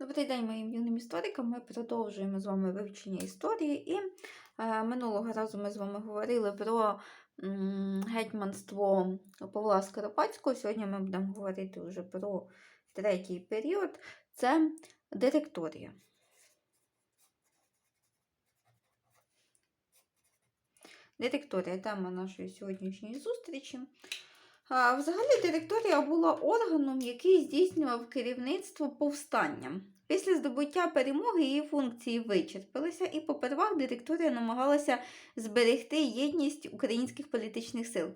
Добрий день, моїм юним історикам. Ми продовжуємо з вами вивчення історії. І е, минулого разу ми з вами говорили про м, гетьманство Павла Скоропадського. Сьогодні ми будемо говорити вже про третій період. Це директорія. Директорія тема нашої сьогоднішньої зустрічі. Взагалі, директорія була органом, який здійснював керівництво повстанням. Після здобуття перемоги її функції вичерпалися, і попервах директорія намагалася зберегти єдність українських політичних сил.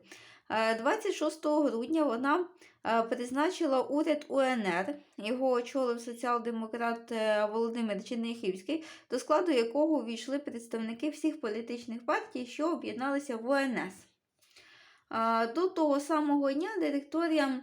Е, 26 грудня вона е, призначила уряд УНР, його очолив соціал-демократ е, Володимир Черняхівський, до складу якого увійшли представники всіх політичних партій, що об'єдналися в УНС. До того самого дня директорія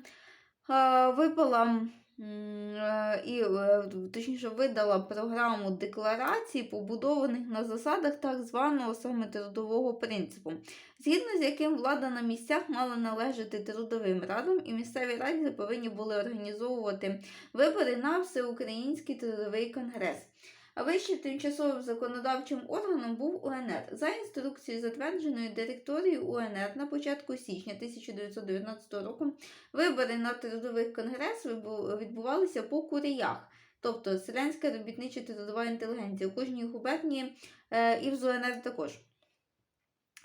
випала е, і е, точніше видала програму декларацій, побудованих на засадах так званого саме трудового принципу, згідно з яким влада на місцях мала належати трудовим радам, і місцеві ради повинні були організовувати вибори на всеукраїнський трудовий конгрес. Вищим тимчасовим законодавчим органом був УНР. За інструкцією, затвердженою директорією УНР на початку січня 1919 року, вибори на трудових конгрес відбувалися по куріях, тобто селянська робітнича трудова інтелігенція у кожній губернії е, і в ЗУНР також.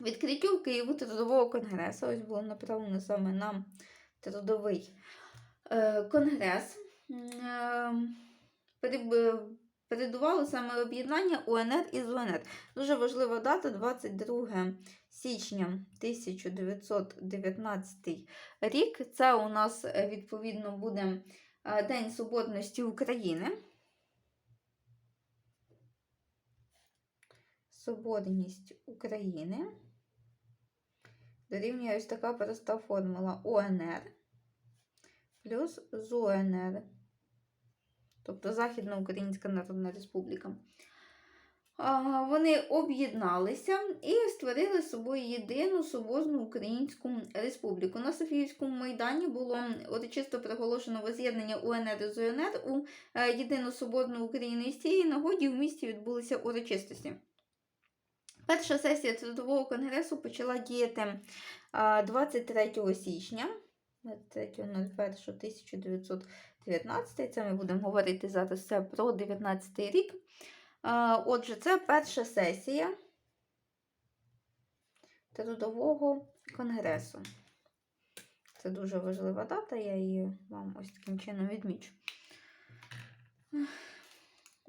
Відкриттю в Києву трудового конгресу, ось було направлено саме на трудовий е, конгрес. е, передувало саме об'єднання УНР і ЗУНР. Дуже важлива дата 22 січня 1919 рік. Це у нас е, відповідно буде е, День Соборності України. Соборність України. Дорівнює ось така проста формула УНР плюс ЗУНР тобто Західноукраїнська Народна Республіка. Вони об'єдналися і створили собою єдину соборну Українську Республіку. На Софіївському майдані було урочисто приголошено воз'єднання УНР і ЗУНР у е, єдину соборну Україну. І з цієї нагоді в місті відбулися урочистості. Перша сесія Трудового конгресу почала діяти 23 січня 23.01.1919. Це ми будемо говорити зараз все про 19 рік. Отже, це перша сесія Трудового конгресу. Це дуже важлива дата, я її вам ось таким чином відмічу.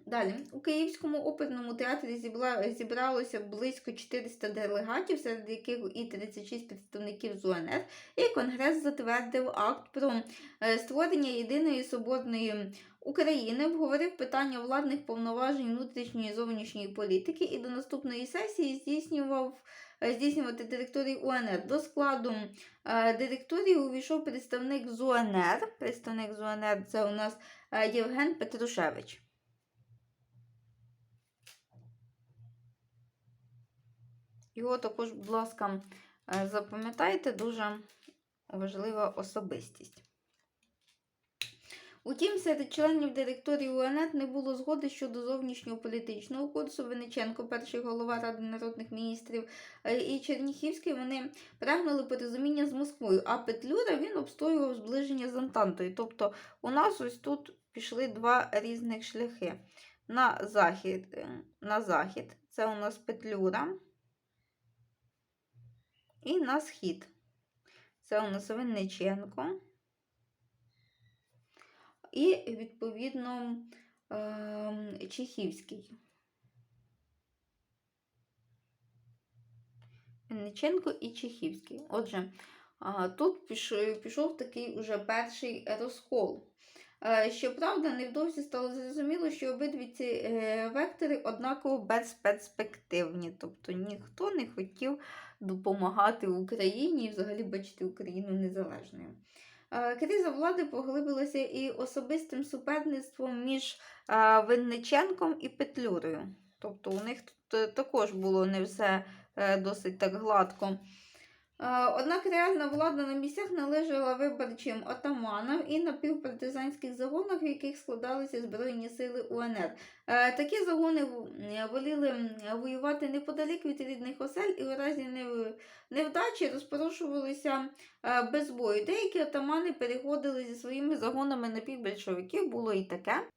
Далі, у Київському оперному театрі зібралося близько 400 делегатів, серед яких і 36 представників з УНР, і Конгрес затвердив акт про е, створення єдиної соборної України, обговорив питання владних повноважень внутрішньої і зовнішньої політики і до наступної сесії здійснював. е, Здійснювати директорію УНР. До складу е, директорії увійшов представник з УНР. Представник з УНР це у нас Євген Петрушевич. Його також, будь ласка, е, запам'ятайте, дуже важлива особистість. Утім, серед членів директорії УНР не було згоди щодо зовнішнього політичного курсу. Вениченко, перший голова Ради народних міністрів, е, і Черніхівський вони прагнули порозуміння з Москвою, а Петлюра він обстоював зближення з Антантою. Тобто у нас ось тут пішли два різних шляхи. На захід, е, на захід це у нас Петлюра. І на схід. Це у нас Винниченко. І, відповідно, ем, Чехівський. Винниченко і Чехівський. Отже, тут пішов, такий уже перший розкол. Е, Щоправда, невдовзі стало зрозуміло, що обидві ці е, вектори однаково безперспективні. Тобто ніхто не хотів допомагати Україні і взагалі бачити Україну незалежною. Е, Криза влади поглибилася і особистим суперництвом між е, Винниченком і Петлюрою. Тобто у них тут е, також було не все досить так гладко. Е, Однак реальна влада на місцях належала виборчим отаманам і напівпартизанських загонах, в яких складалися Збройні сили УНР. Е, Такі загони е, воліли воювати неподалік від рідних осель і у разі невдачі розпорошувалися е, без бою. Деякі отамани переходили зі своїми загонами на півбільшовиків, було і таке.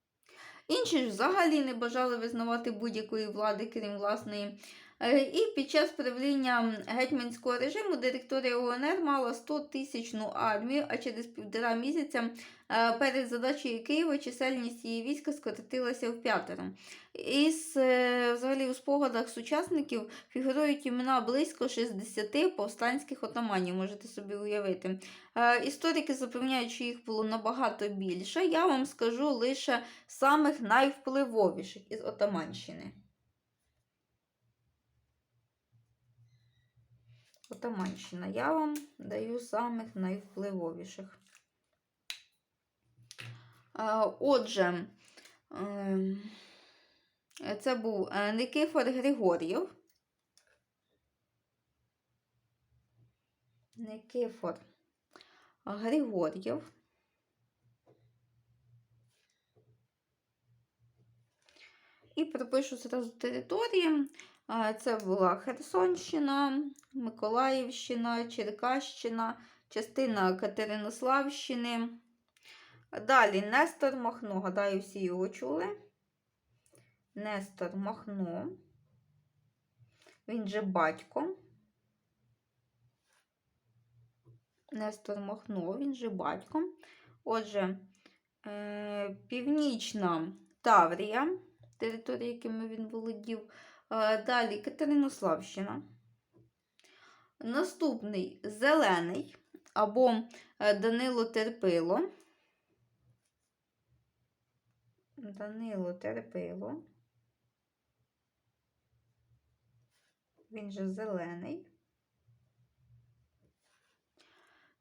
Інші ж взагалі не бажали визнавати будь-якої влади, крім власної. Е, І під час правління гетьманського режиму директорія УНР мала 100 тисячну армію, а через півтора місяця е, перед задачею Києва чисельність її війська скоротилася в п'ятеро. Із е, взагалі у спогадах сучасників фігурують імена близько 60 повстанських отаманів, можете собі уявити. Історики запевняють, що їх було набагато більше. Я вам скажу лише самих найвпливовіших із Отаманщини. Отаманщина. Я вам даю самих найвпливовіших. Е, Отже, ем, це був е, Никифор Григор'єв. Никифор Григор'єв. І пропишу зразу території. Це була Херсонщина, Миколаївщина, Черкащина, частина Катеринославщини. Далі Нестор Махно. Гадаю, всі його чули. Нестор Махно. Він же батько. Нестор Махно, він же батько. Отже, е, Північна Таврія, територія, якими він володів. Е, Далі Катеринославщина. Наступний Зелений або е, Данило Терпило. Данило Терпило. Він же зелений.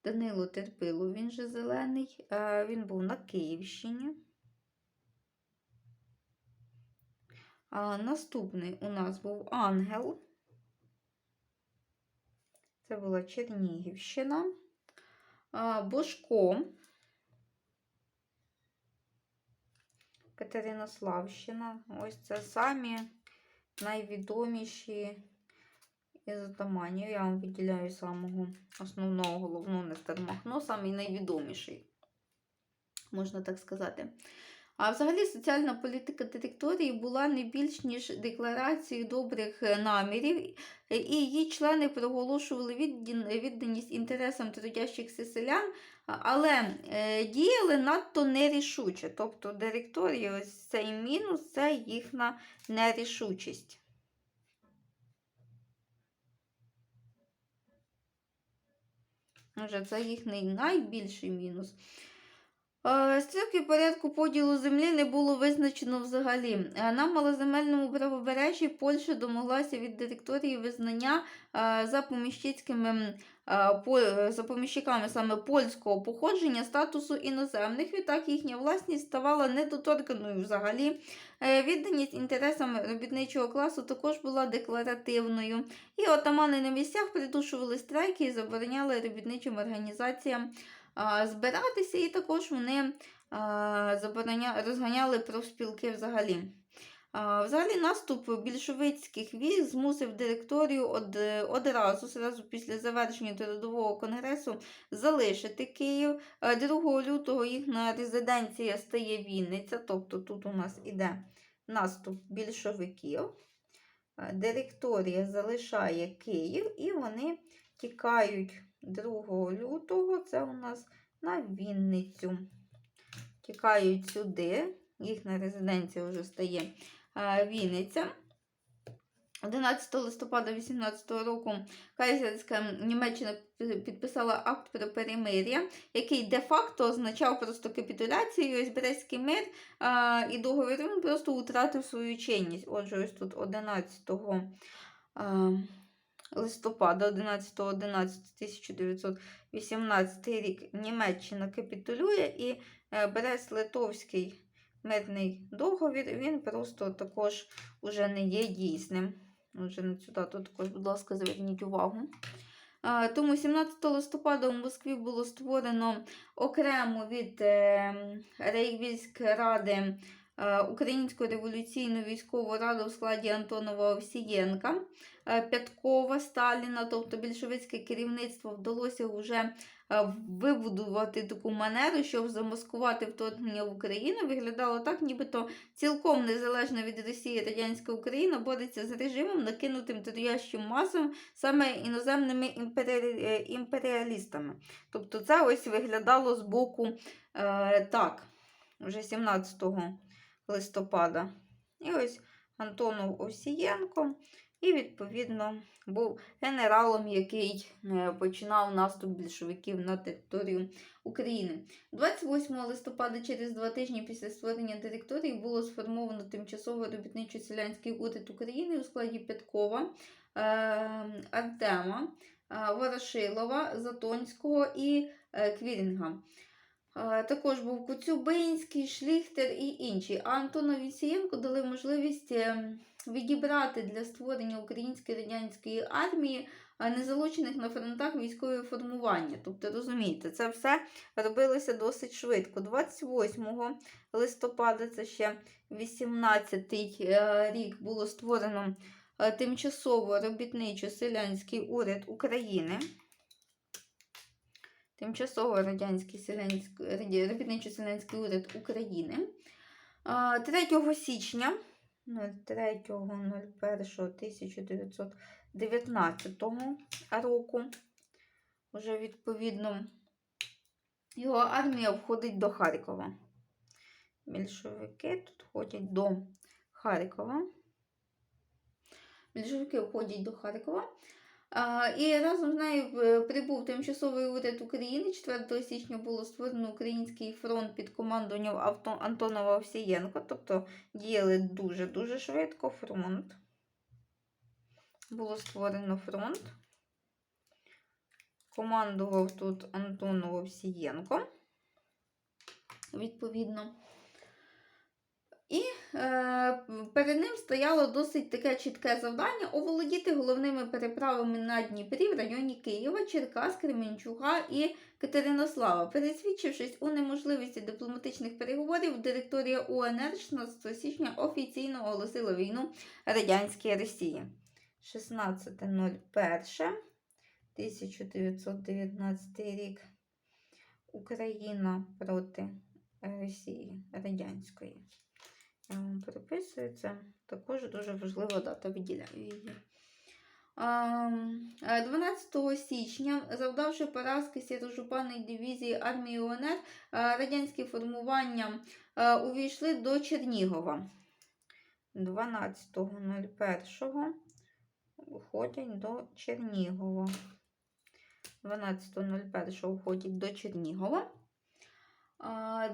Данило Терпило, він же зелений. Е, Він був на Київщині. А наступний у нас був Ангел. Це була Чернігівщина. А. Катеринославщина. Ось це самі найвідоміші із отаманів. Я вам виділяю самого основного головного Нестор Махно, самий найвідоміший, можна так сказати. А взагалі соціальна політика директорії була не більш ніж декларацією добрих е, намірів, е, і її члени проголошували відданість інтересам трудящихся селян, але е, діяли надто нерішуче. Тобто директорії, ось цей мінус це їхня нерішучість. Отже, це їхній найбільший мінус. Е, Стрілки порядку поділу землі не було визначено взагалі. Е, На малоземельному правобережжі Польща домоглася від директорії визнання е, за поміщицькими за поміщиками саме польського походження статусу іноземних. Відтак їхня власність ставала недоторканою взагалі. Відданість інтересам робітничого класу також була декларативною. І отамани на місцях придушували страйки і забороняли робітничим організаціям збиратися, і також вони розганяли профспілки взагалі. Взагалі наступ більшовицьких військ змусив директорію од... одразу, зразу після завершення трудового конгресу, залишити Київ. 2 лютого їхня резиденція стає Вінниця, тобто тут у нас іде наступ більшовиків. Директорія залишає Київ і вони тікають 2 лютого, це у нас на Вінницю. Тікають сюди, їхня резиденція вже стає е, Вінниця. 11 листопада 18 року Кайзерська Німеччина підписала акт про перемир'я, який де-факто означав просто капітуляцію. Ось Брестський мир а, і договір він просто втратив свою чинність. Отже, ось тут 11 а, листопада 11.11.1918 рік Німеччина капітулює і е, Брест-Литовський мирний договір він просто також уже не є дійсним. Отже, на цю дату також, будь ласка, зверніть увагу. Е, Тому 17 листопада у Москві було створено окремо від е, Рейвільської ради Українську революційну військову раду в складі Антонова Овсієнка, е, Пяткова, Сталіна, тобто більшовицьке керівництво вдалося вже е, вибудувати таку манеру, щоб замаскувати вторгнення в Україну. Виглядало так, нібито цілком незалежно від Росії радянська Україна бореться з режимом, накинутим трудящим масам саме іноземними е, імперіалістами. Тобто це ось виглядало з боку е, так, вже 17 листопада. І ось Антонов Овсієнко, і відповідно був генералом, який е, починав наступ більшовиків на територію України. 28 листопада, через два тижні після створення директорії, було сформовано тимчасово робітничо-селянський уряд України у складі Петкова, е, Артема, е, Ворошилова, Затонського і Квірінга. Е, Також був Коцюбинський, Шліхтер і інші. А Антону Вісієнку дали можливість е, відібрати для створення української радянської армії е, незалучених на фронтах військові формування. Тобто, розумієте, це все робилося досить швидко. 28 листопада, це ще 18-й е, рік, було створено тимчасово робітничо-селянський уряд України. Тимчасово радянський селянський робітничо-селянський уряд України. 3 січня 03.01.1919 року. Уже відповідно його армія входить до Харкова. Більшовики тут ходять до Харкова. Більшовики входять до Харкова. І разом з нею е, прибув тимчасовий уряд України. 4 січня було створено Український фронт під командуванням Антонова Овсієнко. Тобто діяли дуже-дуже швидко. Фронт. Було створено фронт. Командував тут Антонов Овсієнко. Відповідно. І перед ним стояло досить таке чітке завдання оволодіти головними переправами на Дніпрі в районі Києва, Черкас, Кременчуга і Катеринослава. Пересвідчившись у неможливості дипломатичних переговорів, директорія УНР 16 січня офіційно оголосила війну радянській Росії. 16.01. 1919 рік. Україна проти Росії радянської. Я вам переписую це. Також дуже важлива дата виділяю її. Е, 12 січня, завдавши поразки сірожупанної дивізії армії УНР, е, радянські формування е, увійшли до Чернігова. 12.01 входять до Чернігова. 12.01 входять до Чернігова.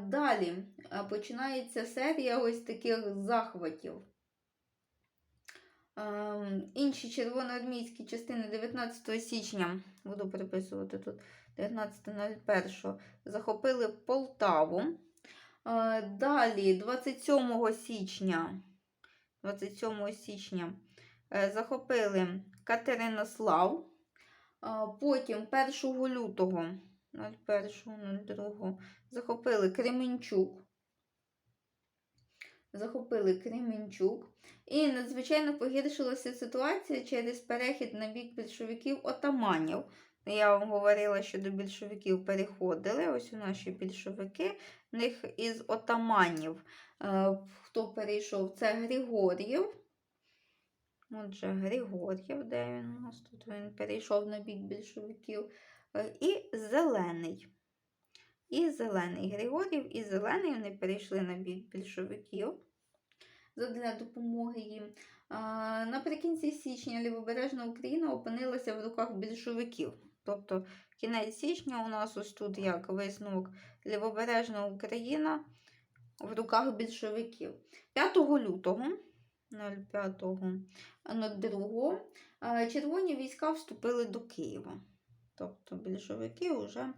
Далі починається серія ось таких захватів. А, інші червоноармійські частини 19 січня, буду переписувати тут 19.01, захопили Полтаву. А, далі, 27 січня, 27 січня е, захопили Катеринослав. Потім 1 лютого 01.02 захопили Кременчук. Захопили Кременчук. І надзвичайно погіршилася ситуація через перехід на бік більшовиків отаманів. Я вам говорила, що до більшовиків переходили. Ось у наші більшовики. В них із отаманів, е, хто перейшов, це Григор'єв. Отже, Григор'єв, де він у нас тут? Він перейшов на бік більшовиків. Е, І зелений. І зелений Григорів, і зелений вони перейшли на бік більшовиків для допомоги їм. Наприкінці січня лівобережна Україна опинилася в руках більшовиків. Тобто кінець січня у нас ось тут як висновок лівобережна Україна в руках більшовиків. 5 лютого 05.02 червоні війська вступили до Києва. Тобто більшовики вже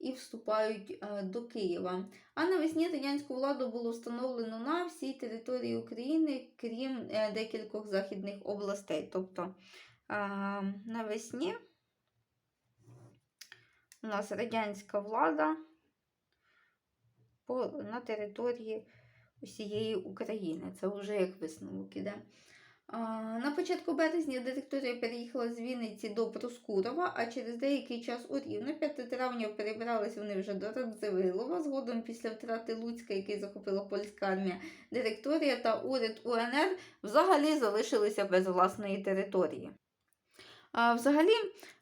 і вступають е, до Києва. А навесні радянську владу було встановлено на всій території України, крім е, декількох західних областей. Тобто е, навесні у нас радянська влада на території усієї України. Це вже як висновок іде. На початку березня директорія переїхала з Вінниці до Проскурова, а через деякий час у Рівне 5 травня перебрались вони вже до Радзивилова. Згодом після втрати Луцька, який захопила польська армія, директорія та уряд УНР взагалі залишилися без власної території. А взагалі,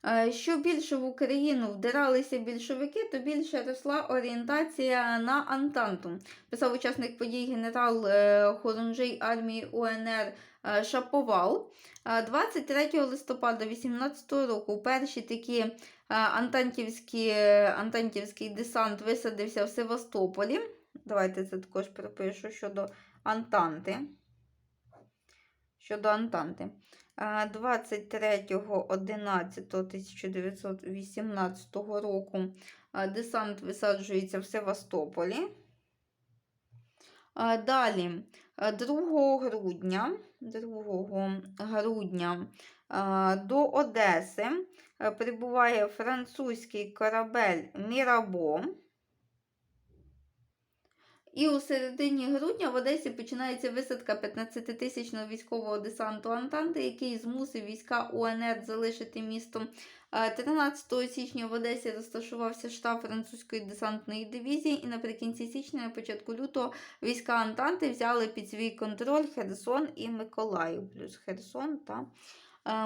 е, що більше в Україну вдиралися більшовики, то більше росла орієнтація на Антанту. Писав учасник подій генерал е, Хорунжий армії УНР е, Шаповал. Е, 23 листопада 18 року перші такі антантівські, антантівський десант висадився в Севастополі. Давайте це також пропишу щодо Антанти. Щодо Антанти. А, 23.11.1918 року десант висаджується в Севастополі. Далі, 2 грудня, 2 грудня до Одеси прибуває французький корабель Мірабо. І у середині грудня в Одесі починається висадка 15-тисячного військового десанту Антанти, який змусив війська УНР залишити місто. Е, 13 січня в Одесі розташувався штаб французької десантної дивізії, і наприкінці січня, на початку лютого, війська Антанти взяли під свій контроль Херсон і Миколаїв, плюс Херсон та е,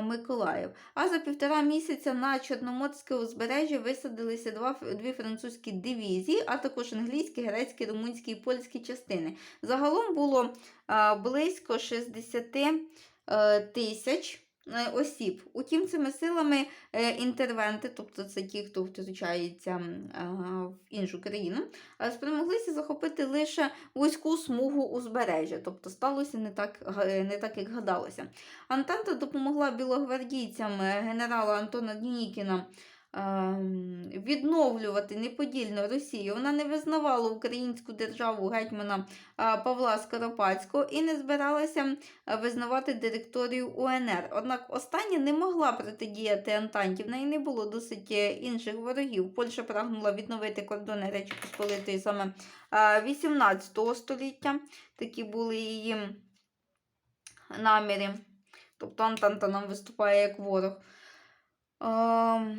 Миколаїв. А за півтора місяця на Чорноморське узбережжя висадилися два, дві французькі дивізії, а також англійські, грецькі, румунські і польські частини. Загалом було е, близько 60 е, тисяч е, осіб. Утім, цими силами е, інтервенти, тобто це ті, хто втручається е, в іншу країну, е, спромоглися захопити лише вузьку смугу узбережжя, тобто сталося не так, е, не так як гадалося. Антанта допомогла білогвардійцям е, генерала Антона Дінікіна ем, відновлювати неподільно Росію. Вона не визнавала українську державу гетьмана Павла Скоропадського і не збиралася визнавати директорію УНР. Однак остання не могла протидіяти Антанті. В неї не було досить е, інших ворогів. Польща прагнула відновити кордони Речі Посполитої саме а, 18 століття. Такі були її наміри. Тобто Антанта нам виступає як ворог. Ем, е,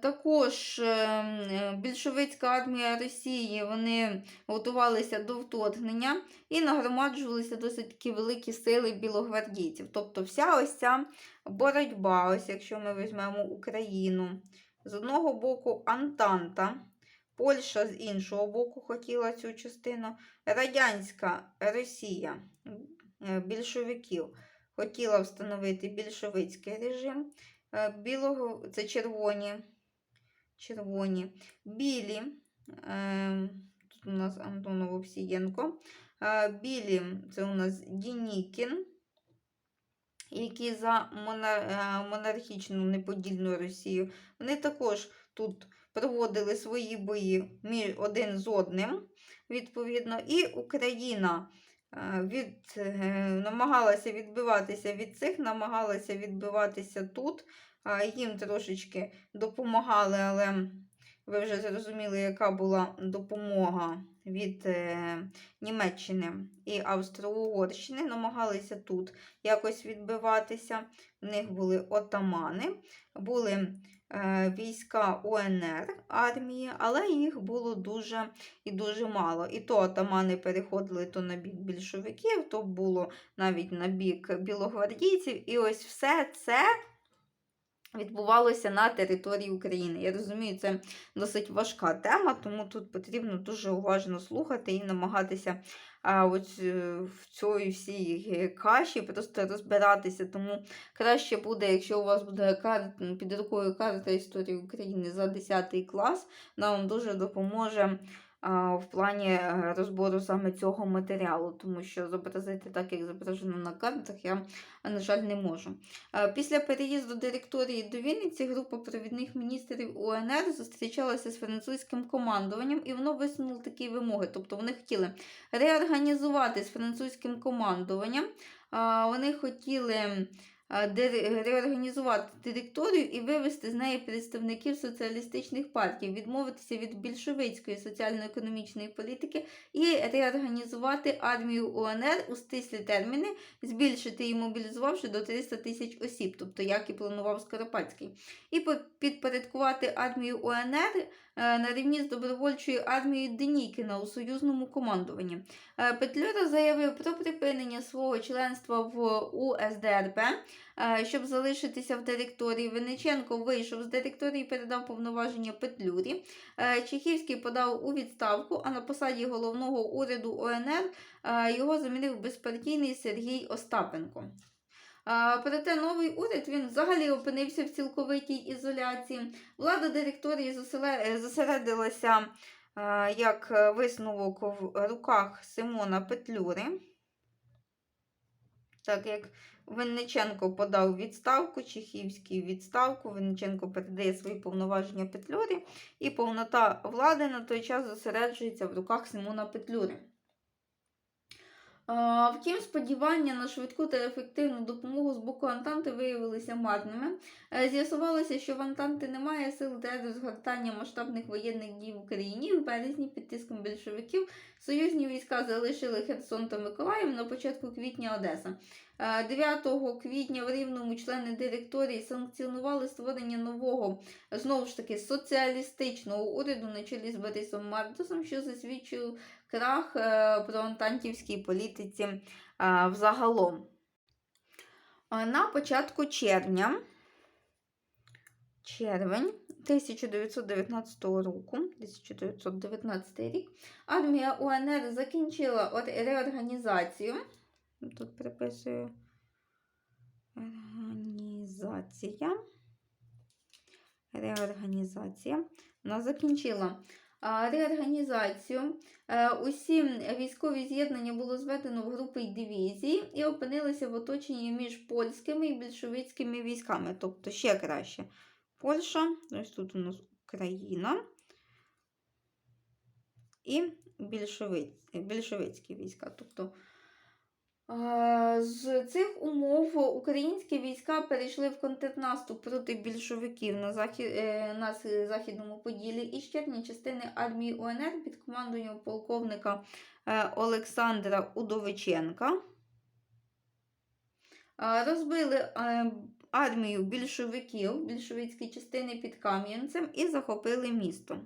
Також ем, е, більшовицька армія Росії вони готувалися до вторгнення і нагромаджувалися досить такі великі сили білогвардійців. Тобто вся ось ця боротьба, ось якщо ми візьмемо Україну, з одного боку Антанта, Польща з іншого боку хотіла цю частину, Радянська Росія е, більшовиків хотіла встановити більшовицький режим. Е, Білого це червоні. Червоні. Білі. Е, тут у нас Антонов Овсієнко. Е, білі це у нас Дінікін, які за монархічну неподільну Росію. Вони також тут проводили свої бої один з одним, відповідно, і Україна від, е, намагалася відбиватися від цих, намагалася відбиватися тут. Їм трошечки допомагали, але ви вже зрозуміли, яка була допомога від е, Німеччини і Австро-Угорщини. Намагалися тут якось відбиватися. В них були отамани, були е, війська УНР армії, але їх було дуже і дуже мало. І то отамани переходили то на бік більшовиків, то було навіть на бік білогвардійців. І ось все це відбувалося на території України. Я розумію, це досить важка тема, тому тут потрібно дуже уважно слухати і намагатися а, ось, е, в цій всій каші просто розбиратися. Тому краще буде, якщо у вас буде карта, під рукою карта історії України за 10 клас, вона вам дуже допоможе. В плані е, розбору саме цього матеріалу, тому що зобразити так, як зображено на картах, я, на жаль, не можу. Е, Після переїзду директорії до Вінниці група провідних міністрів УНР зустрічалася з французьким командуванням, і воно висунуло такі вимоги. Тобто вони хотіли реорганізувати з французьким командуванням. Вони хотіли реорганізувати директорію і вивести з неї представників соціалістичних партій, відмовитися від більшовицької соціально-економічної політики і реорганізувати армію УНР у стислі терміни, збільшити і мобілізувавши до 300 тисяч осіб, тобто як і планував Скоропадський, і по- підпорядкувати армію УНР е, на рівні з добровольчою армією Денікіна у союзному командуванні. Е, Петлюра заявив про припинення свого членства в УСДРП, е, щоб залишитися в директорії. Винниченко вийшов з директорії передав повноваження Петлюрі. Е, Чехівський подав у відставку, а на посаді головного уряду ОНР е, його замінив безпартійний Сергій Остапенко. Проте новий уряд він взагалі опинився в цілковитій ізоляції. Влада директорії е, зосередилася як е, висновок в руках Симона Петлюри. Так як Винниченко подав відставку, Чехівський відставку, Винниченко передає свої повноваження Петлюрі, і повнота влади на той час зосереджується в руках Симона Петлюри. Втім, сподівання на швидку та ефективну допомогу з боку Антанти виявилися марними. Е, З'ясувалося, що в Антанти немає сил для розгортання масштабних воєнних дій в Україні. В березні під тиском більшовиків союзні війська залишили Херсон та Миколаїв на початку квітня Одеса. Е, 9 квітня в Рівному члени директорії санкціонували створення нового, знову ж таки, соціалістичного уряду на чолі з Борисом Мардусом, що засвідчив крах е, проантантівській політиці е, взагалом. На початку червня, червень 1919 року, 1919 рік, армія УНР закінчила реорганізацію. Тут приписую організація. Реорганізація. Вона закінчила реорганізацію. Е, Усі військові з'єднання було зведено в групи й дивізії і опинилися в оточенні між польськими і більшовицькими військами. Тобто ще краще. Польща, ось тут у нас Україна і більшовиць, більшовицькі війська. Тобто е, з цих умов українські війська перейшли в контрнаступ проти більшовиків на, захід, е, на Західному Поділі і щерні частини армії УНР під командуванням полковника е, Олександра Удовиченка е, розбили е, армію більшовиків, більшовицькі частини під Кам'янцем і захопили місто.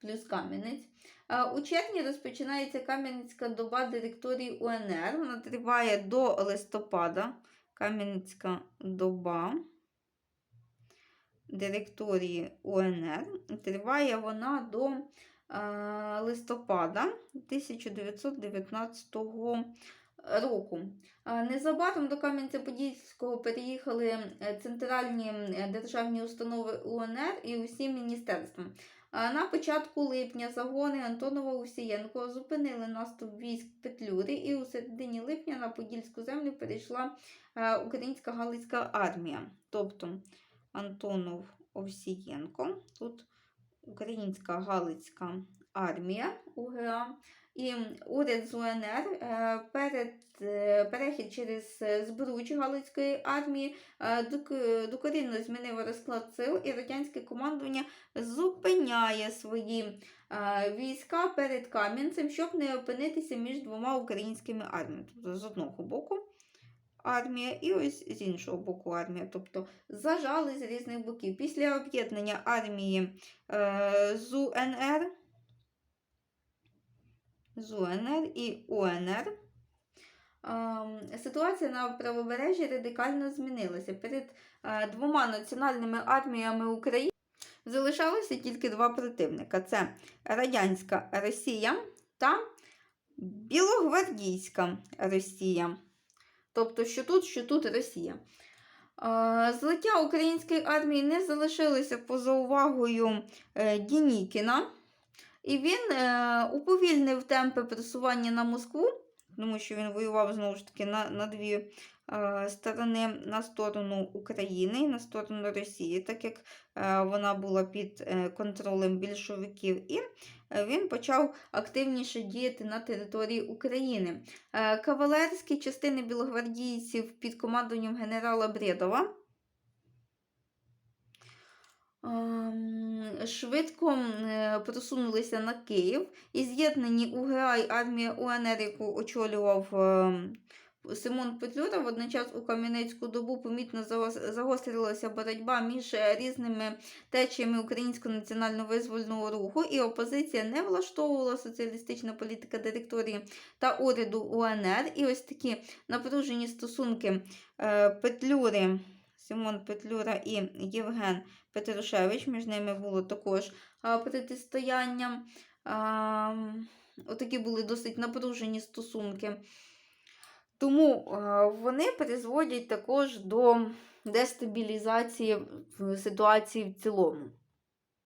Плюс Кам'янець. Е, У червні розпочинається Кам'янецька доба директорії УНР. Вона триває до листопада. Кам'янецька доба директорії УНР. Триває вона до е, листопада 1919 року. Е, Незабаром до Кам'янця-Подільського переїхали центральні державні установи УНР і усі міністерства. На початку липня загони Антонова Усієнко зупинили наступ військ Петлюри, і у середині липня на Подільську землю перейшла е, українська Галицька армія. Тобто Антонов Овсієнко, тут українська Галицька армія УГА і уряд з УНР е, перед е, перехід через збруч Галицької армії е, докорінно змінив розклад сил, і радянське командування зупиняє свої війська перед Кам'янцем, щоб не опинитися між двома українськими арміями. Тобто з одного боку армія і ось з іншого боку армія. Тобто зажали з різних боків. Після об'єднання армії е, з УНР, з УНР і УНР. ем, Ситуація на правобережжі радикально змінилася. Перед е, двома національними арміями України залишалося тільки два противника: це Радянська Росія та Білогвардійська Росія. Тобто, що тут, що тут Росія. Е, Злиття української армії не залишилося поза увагою е, Дінікіна, і він е, уповільнив темпи просування на Москву тому що він воював знову ж таки на, на дві е, сторони, на сторону України і на сторону Росії, так як е, вона була під е, контролем більшовиків. І е, він почав активніше діяти на території України. Е, Кавалерські частини білогвардійців під командуванням генерала Бредова швидко е, просунулися на Київ. І з'єднані УГА і армія УНР, яку очолював ем, Симон Петлюра, водночас у Кам'янецьку добу помітно загострилася боротьба між е, різними течіями українського національно-визвольного руху, і опозиція не влаштовувала соціалістична політика директорії та уряду УНР. І ось такі напружені стосунки е, Петлюри, Симон Петлюра і Євген Петрушевич. Між ними було також протистояння. Отакі були досить напружені стосунки. Тому вони призводять також до дестабілізації ситуації в цілому.